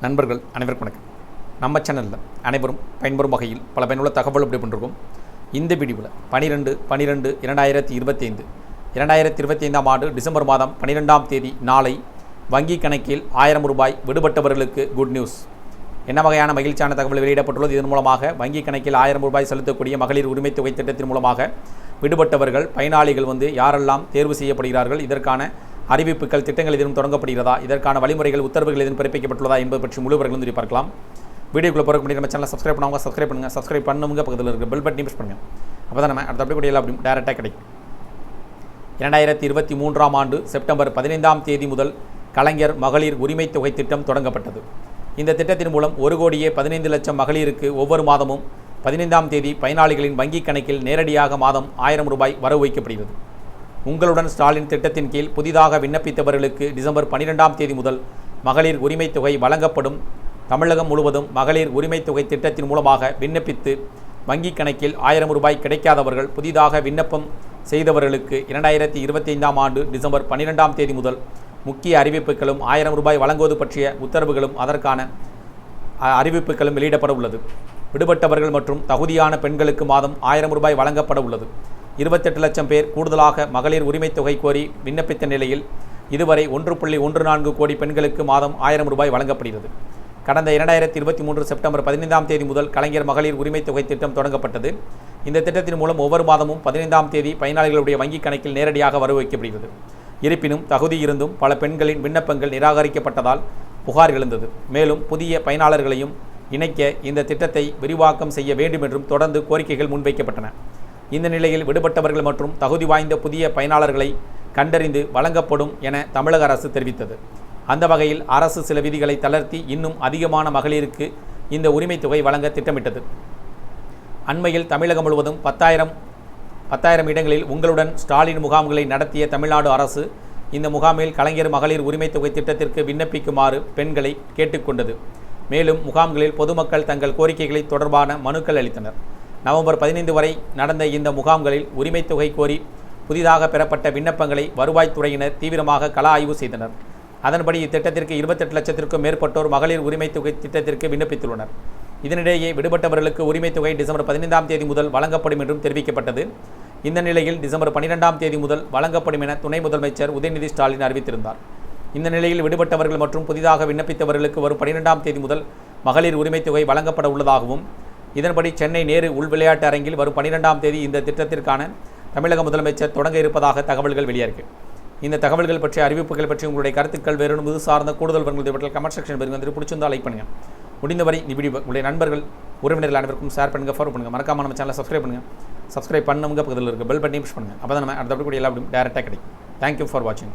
நண்பர்கள் அனைவருக்கும் வணக்கம். நம்ம சேனலில் அனைவரும் பயன்பெறும் வகையில் பல பயனுள்ள தகவல் அப்படி பண்ணிருக்கோம். இந்த வீடியோவில் பனிரெண்டு பனிரெண்டு இரண்டாயிரத்தி இருபத்தைந்து இரண்டாயிரத்தி இருபத்தி ஐந்தாம் ஆண்டு டிசம்பர் மாதம் பன்னிரெண்டாம் தேதி நாளை வங்கி கணக்கில் ஆயிரம் ரூபாய் விடுபட்டவர்களுக்கு குட் நியூஸ் என்ன வகையான மகிழ்ச்சியான தகவல் வெளியிடப்பட்டுள்ளது? இதன் மூலமாக வங்கி கணக்கில் ஆயிரம் ரூபாய் செலுத்தக்கூடிய மகளிர் உரிமைத் தொகை திட்டத்தின் மூலமாக விடுபட்டவர்கள் பயனாளிகள் வந்து யாரெல்லாம் தேர்வு செய்யப்படுகிறார்கள்? இதற்கான அறிவிப்புகள் திட்டங்கள் எதுவும் தொடங்கப்படுகிறதா? இதற்கான வழிமுறைகள் உத்தரவுகள் எதுவும் பிறப்பிக்கப்பட்டுள்ளதா என்பது பற்றி முழு விவரங்களும் வந்து பார்க்கலாம். வீடியோக்குள்ளே போகிற முடியும் நம்ம சேனல் சப்ஸ்கிரைப் பண்ணுவாங்க சப்ஸ்கிரைப் பண்ணுங்கள் சப்ஸ்கிரைப் பண்ணுங்க பக்கத்தில் இருக்க பெல் பட்டனையும் ப்ரெஸ் பண்ணுங்கள் அப்போ தான் நம்ம அடுத்த அப்படி எல்லாம் அப்படி டேரெக்டாக கிடைக்கும். இரண்டாயிரத்தி இருபத்தி மூன்றாம் ஆண்டு செப்டம்பர் பதினைந்தாம் தேதி முதல் கலைஞர் மகளிர் உரிமைத் தொகை திட்டம் தொடங்கப்பட்டது. இந்த திட்டத்தின் மூலம் ஒரு கோடியே பதினைந்து லட்சம் மகளிருக்கு ஒவ்வொரு மாதமும் பதினைந்தாம் தேதி பயனாளிகளின் வங்கிக் கணக்கில் நேரடியாக மாதம் ஆயிரம் ரூபாய் வரவு வைக்கப்படுகிறது. உங்களுடன் ஸ்டாலின் திட்டத்தின் கீழ் புதிதாக விண்ணப்பித்தவர்களுக்கு டிசம்பர் பன்னிரெண்டாம் தேதி முதல் மகளிர் உரிமைத் தொகை வழங்கப்படும். தமிழகம் முழுவதும் மகளிர் உரிமைத் தொகை திட்டத்தின் மூலமாக விண்ணப்பித்து வங்கிக் கணக்கில் ஆயிரம் ரூபாய் கிடைக்காதவர்கள் புதிதாக விண்ணப்பம் செய்தவர்களுக்கு இரண்டாயிரத்தி இருபத்தைந்தாம் ஆண்டு டிசம்பர் பன்னிரெண்டாம் தேதி முதல் முக்கிய அறிவிப்புகளும் ஆயிரம் ரூபாய் வழங்குவது பற்றிய உத்தரவுகளும் அதற்கான அறிவிப்புகளும் வெளியிடப்பட உள்ளது. விடுபட்டவர்கள் மற்றும் தகுதியான பெண்களுக்கு மாதம் ஆயிரம் ரூபாய் வழங்கப்பட உள்ளது. இருபத்தெட்டு லட்சம் பேர் கூடுதலாக மகளிர் உரிமைத் தொகை கோரி விண்ணப்பித்த நிலையில் இதுவரை ஒன்று புள்ளி ஒன்று நான்கு கோடி பெண்களுக்கு மாதம் ஆயிரம் ரூபாய் வழங்கப்படுகிறது. கடந்த இரண்டாயிரத்தி இருபத்தி மூன்று செப்டம்பர் பதினைந்தாம் தேதி முதல் கலைஞர் மகளிர் உரிமைத் தொகை திட்டம் தொடங்கப்பட்டது. இந்த திட்டத்தின் மூலம் ஒவ்வொரு மாதமும் பதினைந்தாம் தேதி பயனாளிகளுடைய வங்கிக் கணக்கில் நேரடியாக வரவு வைக்கப்படுகிறது. இருப்பினும் தகுதி இருந்தும் பல பெண்களின் விண்ணப்பங்கள் நிராகரிக்கப்பட்டதால் புகார் எழுந்தது. மேலும் புதிய பயனாளர்களையும் இணைக்க இந்த திட்டத்தை விரிவாக்கம் செய்ய வேண்டும் என்றும் தொடர்ந்து கோரிக்கைகள் முன்வைக்கப்பட்டன. இந்த நிலையில் விடுபட்டவர்கள் மற்றும் தகுதி வாய்ந்த புதிய பயனாளர்களை கண்டறிந்து வழங்கப்படும் என தமிழக அரசு தெரிவித்தது. அந்த வகையில் அரசு சில விதிகளை தளர்த்தி இன்னும் அதிகமான மகளிருக்கு இந்த உரிமை தொகை வழங்க திட்டமிட்டது. அண்மையில் தமிழகம் முழுவதும் பத்தாயிரம் பத்தாயிரம் இடங்களில் உங்களுடன் ஸ்டாலின் முகாம்களை நடத்திய தமிழ்நாடு அரசு இந்த முகாமில் கலைஞர் மகளிர் உரிமை தொகை திட்டத்திற்கு விண்ணப்பிக்குமாறு பெண்களை கேட்டுக்கொண்டது. மேலும் முகாம்களில் பொதுமக்கள் தங்கள் கோரிக்கைகளை தொடர்பான மனுக்கள் அளித்தனர். நவம்பர் பதினைந்து வரை நடந்த இந்த முகாம்களில் உரிமைத் தொகை கோரி புதிதாக பெறப்பட்ட விண்ணப்பங்களை வருவாய்த்துறையினர் தீவிரமாக கள ஆய்வு செய்தனர். அதன்படி இத்திட்டத்திற்கு இருபத்தெட்டு லட்சத்திற்கும் மேற்பட்டோர் மகளிர் உரிமைத் தொகை திட்டத்திற்கு விண்ணப்பித்துள்ளனர். இதனிடையே விடுபட்டவர்களுக்கு உரிமைத் தொகை டிசம்பர் பதினைந்தாம் தேதி முதல் வழங்கப்படும் என்றும் தெரிவிக்கப்பட்டது. இந்த நிலையில் டிசம்பர் பன்னிரெண்டாம் தேதி முதல் வழங்கப்படும் என துணை முதலமைச்சர் உதயநிதி ஸ்டாலின் அறிவித்திருந்தார். இந்த நிலையில் விடுபட்டவர்கள் மற்றும் புதிதாக விண்ணப்பித்தவர்களுக்கு வரும் பன்னிரெண்டாம் தேதி முதல் மகளிர் உரிமைத் தொகை வழங்கப்பட உள்ளதாகவும் இதன்படி சென்னை நேரு உள் விளையாட்டு அரங்கில் வரும் பன்னிரெண்டாம் தேதி இந்த திட்டத்திற்கான தமிழக முதலமைச்சர் தொடங்க இருப்பதாக தகவல்கள் வெளியாகி இந்த தகவல்கள் பற்றிய அறிவிப்புகள் பற்றி உங்களுடைய கருத்துக்கள் வேறு இது சார்ந்த கூடுதல் வரங்கள் இவற்றில் கமெண்ட் செக்ஷன் பாருங்க வந்து பிடிச்சிருந்தால் லைக் பண்ணுங்கள் முடிந்தவரை இந்த வீடியோ உங்களுடைய நண்பர்கள் உறவினர்கள் அனைவருக்கும் ஷேர் பண்ணுங்கள் ஃபாலோ பண்ணுங்கள் மறக்காம நம்ம சேனலை சப்ஸ்கிரைப் பண்ணுங்கள் சப்ஸ்கிரைப் பண்ணுங்க பக்கத்தில் இருக்க பெல் பட்டனையும் புஷ் பண்ணுங்கள் அப்போ தான் நம்ம அடுத்தபடி கூட எல்லா டேரெக்டாக கிடைக்கும். தேங்க்யூ ஃபார் வாட்சிங்